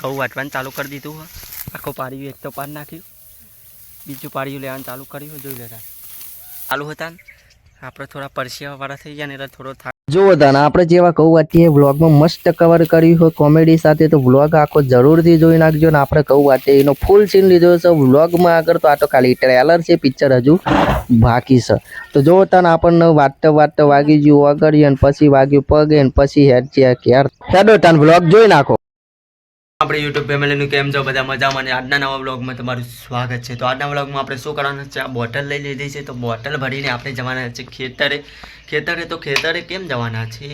ઘઉં વાટવાનું ચાલુ કરી દીધું આખો પાડ્યું એક તો પાર નાખ્યું. બીજું પાડ્યું લેવાનું ચાલુ કર્યું જોઈ લેતા ચાલુ હતા આપણે થોડા પરસિયાવાળા થઈ ગયા ને એટલે થોડો થાક. જુઓ તાને આપણે જેવા કહું વાંચીએ વ્લોગમાં મસ્ત કવર કર્યું હોય કોમેડી સાથે તો વ્લોગ આખો જરૂરથી જોઈ નાખજો ને આપણે કહું વાંચીએ એનો ફૂલ સીન લીધો છે. વ્લોગમાં આગળ તો આ તો ખાલી ટ્રેલર છે પિક્ચર હજુ બાકી છે. તો જુઓ તાને આપણને વાટતા વાટતા વાગી ગયું વગડી અને પછી વાગ્યું પગે ને પછી હેડ છે ક્યાર. હેડો તાન વ્લોગ જોઈ નાખો. આપણે યુટ્યુબ ફેમિલીનું કેમ છો? બધા મજામાં અને આજના નવા બ્લોગમાં તમારું સ્વાગત છે. તો આજના બ્લોગમાં આપણે શું કરવાનું છે? આ બોટલ લઈ લીધી છે. તો બોટલ ભરીને આપણે જવાના છે ખેતરે. ખેતરે તો ખેતરે કેમ જવાના છે?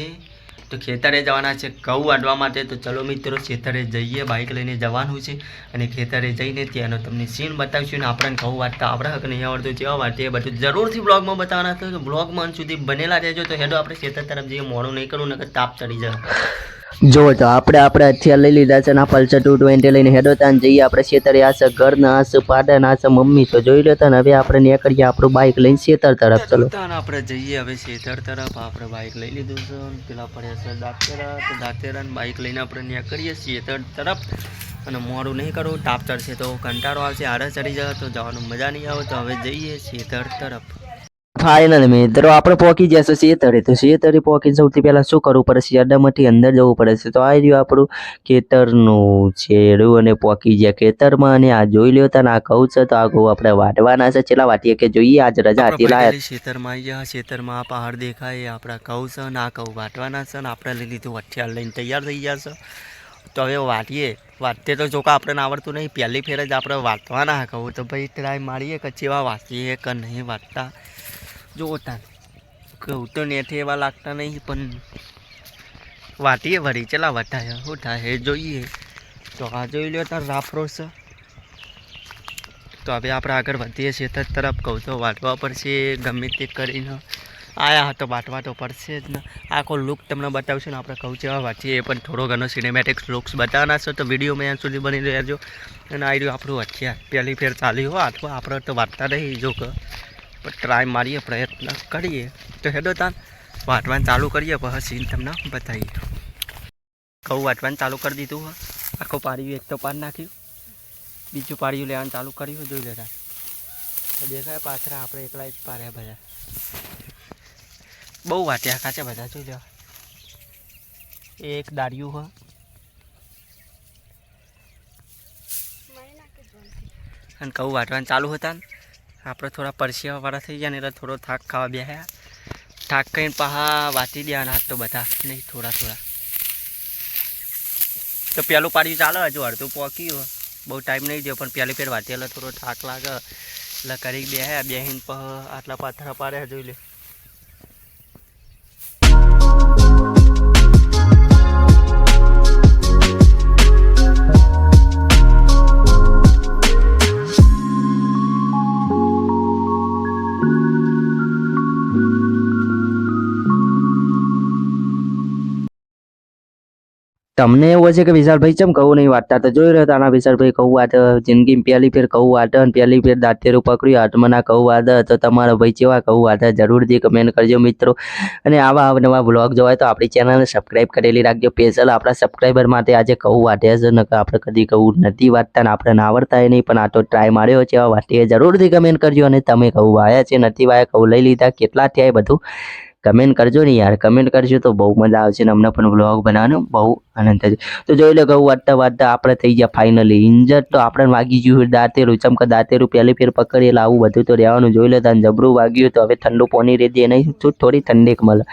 તો ખેતરે જવાના છે ઘઉં વાટવા માટે. તો ચલો મિત્રો, ખેતરે જઈએ. બાઇક લઈને જવાનું છે અને ખેતરે જઈને ત્યાંનો તમને સીન બતાવીશું ને આપણને ઘઉં વાટતા આપણે હક નહીં આવડતું જેવા વાટીએ બધું જરૂરથી બ્લોગમાં બતાવવાના તો બ્લોગમાં સુધી બનેલા રહેજો. તો હેડો આપણે ખેતર તરફ જઈએ. મોડું નહીં કરવું નકર તાપ ચડી જાય. જો તો આપણે આપણે હથિયાર લઈ લીધા છે ના પલ્સર ટુ ટ્વેન્ટી લઈને હેડોતાન જઈએ આપણે ખેતરે આશે ઘરના આશે છે પાડા ના છે મમ્મી તો જોઈ લેતા ને હવે આપણે નીકળીએ આપણું બાઇક લઈને છેતર તરફ ચલો. આપણે જઈએ હવે છેતર તરફ આપણે બાઇક લઈ લીધું છે પેલા પડ્યા છે દાંતેરા તો દાંતેરા બાઇક લઈને આપણે ત્યાં કરીએ ખેતર તરફ અને મોડું નહીં કરવું તાપ ચડશે તો કંટાળો આવશે આરે ચડી જાય તો જવાનું મજા નહીં આવે તો હવે જઈએ ખેતર તરફ. ફાઇનલ મિત્રો. આપણે પહોંચી જશે શેતરે તો શેતરે પહોંચી સૌથી પહેલા શું કરવું પડે? છે અડામાંથી અંદર જવું પડે છે. તો આ રહ્યું આપણું ખેતરનું છેડું અને પહોંચી ગયા ખેતરમાં. અને આ જોઈ લ્યો તને આ કહું છે. તો આ ઘઉં આપણે વાટવાના છે. છેલ્લા વાટીએ કે જોઈએ આજ રજા હતી લાયક. ખેતરમાં આવી ગયા. ખેતરમાં આ પહાડ દેખાય આપણા કહું છે ને આ કહું વાટવાના છે. ને આપણે લઈ લીધું હથિયાર લઈને તૈયાર થઈ ગયા છે. તો હવે વાટીએ. વાટતે તો જોકા આપણને આવડતું નહીં. પહેલી ફેર જ આપણે વાટવાના કહું તો ભાઈ ટ્રાય મારીએ કચ્છી ચેવા વાંચીએ કે નહીં વાટતા જોતા કહું તો નેઠે એવા લાગતા નહીં, પણ વાટીએ વળી ચલા વટાય શું થાય જોઈએ. તો આ જોઈ લો તાર રાફરો છે. તો હવે આપણે આગળ વધીએ છીએ. તરફ કહું તો વાટવા પડશે, ગમે તે કરીને. આયા તો વાટવા તો પડશે જ ને. આખો લુક તમને બતાવશું ને આપણે કહું જેવા વાંચીએ એ પણ થોડો ઘણો સિનેમેટિક લુક્સ બતાવવાના છે. તો વીડિયો મેં સુધી બની રહેજો. અને આ રહ્યું આપણું હથિયાર. પહેલી ફેર ચાલ્યું હો અથવા આપણે તો વાંચતા નહીં, જો કે. ટ્રાય મારીએ પ્રયત્ન કરીએ. તો હેડો તાન વાટવાનું ચાલુ કરીએ પછી સીન તમને બતાવીએ. કહું વાટવાનું ચાલુ કરી દીધું આખો પાડ્યું એક તો પાડ નાખ્યું. બીજું પાડ્યું લેવાનું ચાલુ કર્યું જોઈ લેતા દેખાય પાછળ આપણે એકલા જ પાડ્યા બધા. બહુ વાટ્યા કાચા બધા જોઈ લેવા એક દાળિયું હોય અને કહું વાટવાનું ચાલુ હતા ને આપણે થોડા પરસિયાવાળા થઈ ગયા ને એટલે થોડો થાક ખાવા બેહ્યા. થાક કહીને પાહા વાટી દેવાના હાથ તો બધા. નહીં, થોડા થોડા. તો પેલું પાડ્યું ચાલે, હજુ અડધું પહોંચ્યું બહુ ટાઈમ નહીં થયો, પણ પહેલી ફેર વાંચી એટલે થોડો થાક લાગે. એટલે કરી બેહ્યા, બેહીને પહ આટલા પાથરા પાડ્યા, જોઈ લે તમને એવું હશે કે વિશાલભાઈ ચમ કહું નહીં વાંચતા તો જોઈ રહ્યો તાના વિશાલભાઈ કહું વાત જિંદગી પહેલી ફેર કહું વાત અને પહેલી ફેર દાંતેરું પકડ્યું હાથમાં ના કહું વાદ તો તમારા ભાઈ જેવા કહું વાત જરૂરથી કમેન્ટ કરજો મિત્રો. અને આવા નવા બ્લોગ જોવાય તો આપણી ચેનલને સબસ્ક્રાઈબ કરેલી રાખજો. સ્પેશિયલ આપણા સબસ્ક્રાઈબર માટે આજે કહું વાટે છે ને આપણે કદી કહું નથી વાંચતા ને આપણે ના આવડતા નહીં, પણ આ તો ટ્રાય માર્યો છે એવા વાટે જરૂરથી કમેન્ટ કરજો અને તમે કહું વાયા છે, નથી વાયા કહું લઈ લીધા, કેટલા થયા બધું. કમેન્ટ કરજો ને યાર. કમેન્ટ કરજો તો બહુ મજા આવશે ને અમને પણ બ્લોગ બનાવવાનો. બહુ આનંદ થશે. તો જોઈ લો કહું વાટતા વાટતા આપણે થઈ ગયા ફાઇનલી ઇન્જર તો આપણે વાગી ગયું દાંતેરું. ચમકા દાંતેરું પહેલી ફેર પકડેલા આવું બધું તો રહેવાનું. જોઈ લો તને જબરું વાગ્યું તો હવે ઠંડુ પાણી રહેતી તો થોડી ઠંડીક મળે.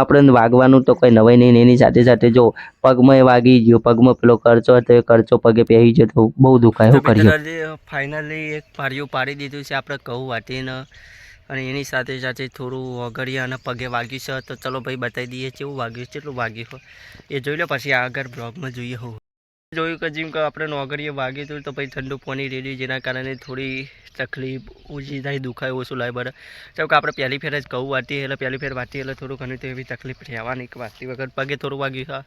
આપણે વાગવાનું તો કંઈ નવાઈ નહીં એની સાથે સાથે જો પગમાં વાગી ગયો. પગમાં પેલો કરચો હતો એ કરચો પગે પહેરી ગયો તો બહુ દુખાય. કર્યું? ફાઇનલી એક પારિયું પાડી દીધું છે. આપણે કહું વાટીને અને એની સાથે સાથે થોડું ઓગળિયા અને પગે વાગ્યું છે. તો ચલો ભાઈ બતાવી દઈએ કેવું વાગ્યું કેટલું વાગ્યું એ જોઈ લો પછી આગળ બ્લોગમાં જોઈએ હોવું જોયું કે જેમ કે આપણે નોગરીએ વાગ્યું હતું તો પછી ઠંડુ પાણી રેડ્યું, જેના કારણે થોડી તકલીફ ઓછી થાય દુખાય ઓછું લાય બરાબર. જેમ કે આપણે પહેલી ફેર જ કહું વાટી એટલે પહેલી ફેર વાટી એટલે થોડું ઘણું તો એવી તકલીફ રહેવાની કે વાટી વગર પગે થોડું વાગ્યું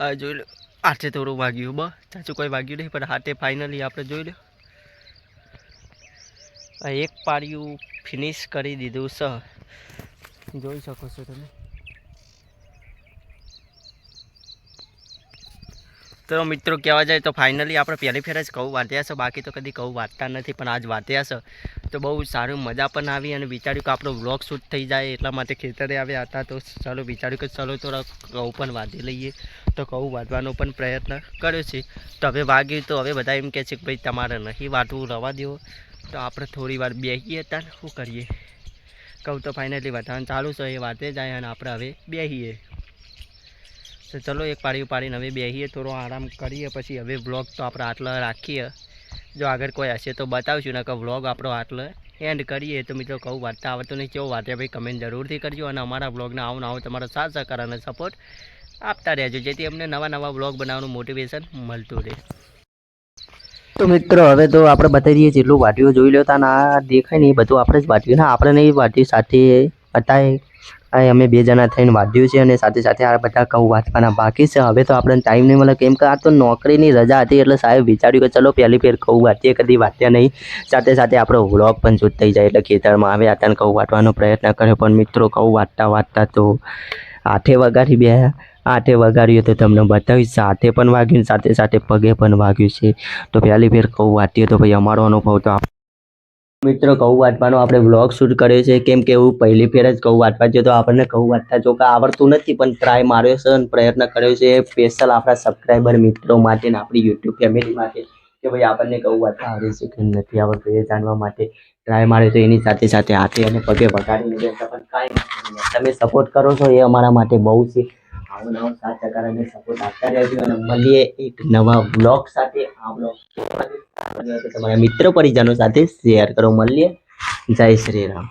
હા જોઈ લો, હાથે થોડું વાગ્યું બસ. સાચું કોઈ વાગ્યું નહીં, પણ હાથે ફાઇનલી આપણે જોઈ લો. એક પાડ્યું ફિનિશ કરી દીધું છે. જોઈ શકો છો તમે. તો મિત્રો કહેવા જાય તો ફાઇનલી આપણે પહેલી ફેર જ કહું વાંચ્યા છે, બાકી તો કદી કહું વાંચતા નથી, પણ આજ વાંચ્યા છે. તો બહુ સારું મજા પણ આવી અને વિચાર્યું કે આપણો વ્લોગ શૂટ થઈ જાય એટલા માટે ખેતરે આવ્યા હતા. તો ચાલો વિચાર્યું કે ચાલો થોડા કહું પણ વાંધી લઈએ. તો કહું વાંધવાનો પણ પ્રયત્ન કર્યો છે. તો હવે વાગ્યું તો હવે બધા એમ કહે છે કે ભાઈ તમારે નહીં વાંધવું, રવા દેવો તો આપણે થોડી વાર બેસીએ ત્યારે શું કરીએ? કહું તો ફાઇનલી વાંધવાનું ચાલુ છે એ વાતે જાય અને આપણે હવે બેસીએ તો ચલો એક પાડી પાડીને હવે બેસીએ થોડો આરામ કરીએ, પછી હવે વ્લોગ તો આપણે આટલા રાખીએ. જો આગળ કોઈ હશે તો બતાવશું ને કે વ્લોગ આપણો આટલો એન્ડ કરીએ. તો મિત્રો કહું વાંચતા આવડતું નહીં, કેવું વાતે ભાઈ કમેન્ટ જરૂરથી કરજો અને અમારા વ્લોગને આવો ને આવો તમારો સાથ, સહકાર અને સપોર્ટ આપતા રહેજો. જેથી અમને નવા નવા વ્લોગ બનાવવાનું મોટિવેશન મળતું રહે. તો મિત્રો, હવે તો આપણે બતાવી દઈએ જેટલું વાટીઓ જોઈ લો ના દેખાય ને એ બધું આપણે જ વાટ્યું ને, આપણે નહીં વાટ્યું સાથે હતા અમે બે જણા થઈને વાટ્યું છે અને સાથે સાથે આ બધા કહું વાંચવાના બાકી છે. હવે તો આપણે ટાઈમ નહીં મળે, કેમ કે આ તો નોકરીની રજા હતી એટલે સાહેબ વિચાર્યું કે ચલો પહેલી ફેર કહું વાંચીએ કદી વાંચ્યા નહીં. સાથે સાથે આપણો વ્લોગ પણ શૂટ થઈ જાય એટલે ખેતરમાં આવે હતા ને કહું વાટવાનો પ્રયત્ન કર્યો. પણ મિત્રો કહું વાંચતા વાંચતા તો આઠે વગાડી બે. આઠે વગાડ્યું તો તમને બતાવીશ. સાથે પણ વાગ્યું સાથે સાથે પગે પણ વાગ્યું છે. તો પહેલી ફેર કહું વાંચીએ તો ભાઈ અમારો અનુભવ તો મિત્રો, કહું વાંચવાનો આપણે વ્લોગ શૂટ કર્યો છે. કેમ કે હું પહેલી ફેર જ કહું વાંચવા ગયો તો આપણને કહું વાંચતા જો કે આવડતું નથી, પણ ટ્રાય માર્યો છે અને પ્રયત્ન કર્યો છે. સ્પેશિયલ આપણા સબસ્ક્રાઈબર મિત્રો માટે ને આપણી યુટ્યુબ ફેમિલી માટે કે ભાઈ આપણને કહું વાંચતા આવડે છે કે નથી. આવડતું એ જાણવા માટે ટ્રાય માર્યો તો એની સાથે સાથે હાથે અને પગે વગાડીને પણ કાંઈ તમે સપોર્ટ કરો છો એ અમારા માટે બહુ છે. આવો નવો સાથ સહકાર અને સપોર્ટ આપતા રહેજો અને મળીએ એક નવા બ્લોગ સાથે. આ બ્લોગ તમારા મિત્ર પરિજનો સાથે શેર કરો. મળીએ. જય શ્રી રામ.